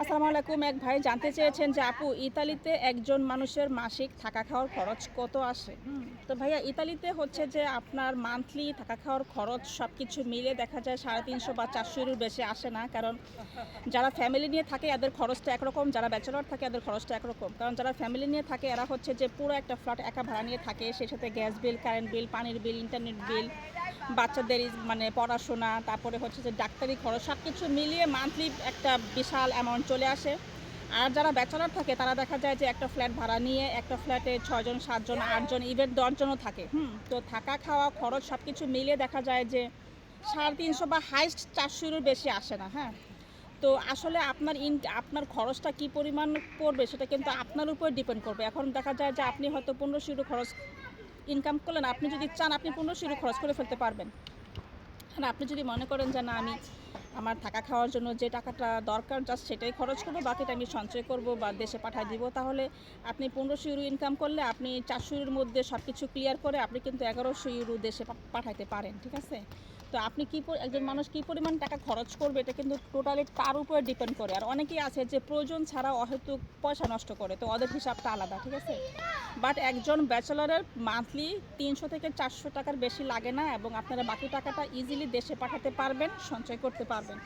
আসসালামু আলাইকুম। এক ভাই জানতে চেয়েছেন যে, আপু, ইতালিতে একজন মানুষের মাসিক থাকা খাওয়ার খরচ কত আসে? তো ভাইয়া, ইতালিতে হচ্ছে যে, আপনার মান্থলি থাকা খাওয়ার খরচ সব কিছু মিলে দেখা যায় সাড়ে তিনশো বা চারশোর বেশি আসে না। কারণ যারা ফ্যামিলি নিয়ে থাকে, এদের খরচটা একরকম। যারা ব্যাচেলর থাকে, এদের খরচটা একরকম। কারণ যারা ফ্যামিলি নিয়ে থাকে, এরা হচ্ছে যে, পুরো একটা ফ্ল্যাট একা ভাড়া নিয়ে থাকে। সেই সাথে গ্যাস বিল কারেন্ট বিল পানির বিল ইন্টারনেট বিল বাচ্চাদের মানে পড়াশোনা, তারপরে হচ্ছে যে ডাক্তারি খরচ সব কিছু মিলিয়ে মান্থলি একটা বিশাল অ্যামাউন্ট চলে আসে। আর যারা ব্যাচেলর থাকে, তারা দেখা যায় যে একটা ফ্ল্যাট ভাড়া নিয়ে একটা ফ্ল্যাটে ছয়জন, সাতজন, আটজন ইভেন দশজনও থাকে। হুম, তো থাকা, খাওয়া, খরচ সব কিছু মিলিয়ে দেখা যায় যে সাড়ে তিনশো বা হাইস্ট চারশোরও বেশি আসে না হ্যাঁ। তো আসলে আপনার ইন আপনার খরচটা কি পরিমাণ পড়বে, সেটা কিন্তু আপনার উপর ডিপেন্ড করবে। এখন দেখা যায় যে আপনি হয়তো পনেরোশো খরচ ইনকাম করলেন, আপনি যদি চান, আপনি পনেরোশো ইউরো খরচ করে ফেলতে পারবেন। হ্যাঁ আপনি যদি মনে করেন যে, না, আমি আমার থাকা খাওয়ার জন্য যে টাকাটা দরকার জাস্ট সেটাই খরচ করব, বাকিটা আমি সঞ্চয় করব বা দেশে পাঠিয়ে দিব, তাহলে আপনি পনেরোশো ইউরো ইনকাম করলে আপনি চারশো ইউরোর মধ্যে সব কিছু ক্লিয়ার করে আপনি কিন্তু এগারোশো ইউরো দেশে পাঠাতে পাঠাইতে পারেন, ঠিক আছে? তো আপনি কি একজন মানুষ কি পরিমাণ টাকা খরচ করবে, এটা কিন্তু টোটালি তার উপরে ডিপেন্ড করে। আর অনেকেই আছে যে প্রয়োজন ছাড়া অহেতুক পয়সা নষ্ট করে, তো ওদের হিসাবটা আলাদা, ঠিক আছে? বাট একজন ব্যাচেলরের মান্থলি তিনশো থেকে চারশো টাকার বেশি লাগে না এবং আপনারা বাকি টাকাটা ইজিলি দেশে পাঠাতে পারবেন, সঞ্চয় করতে পারবেন।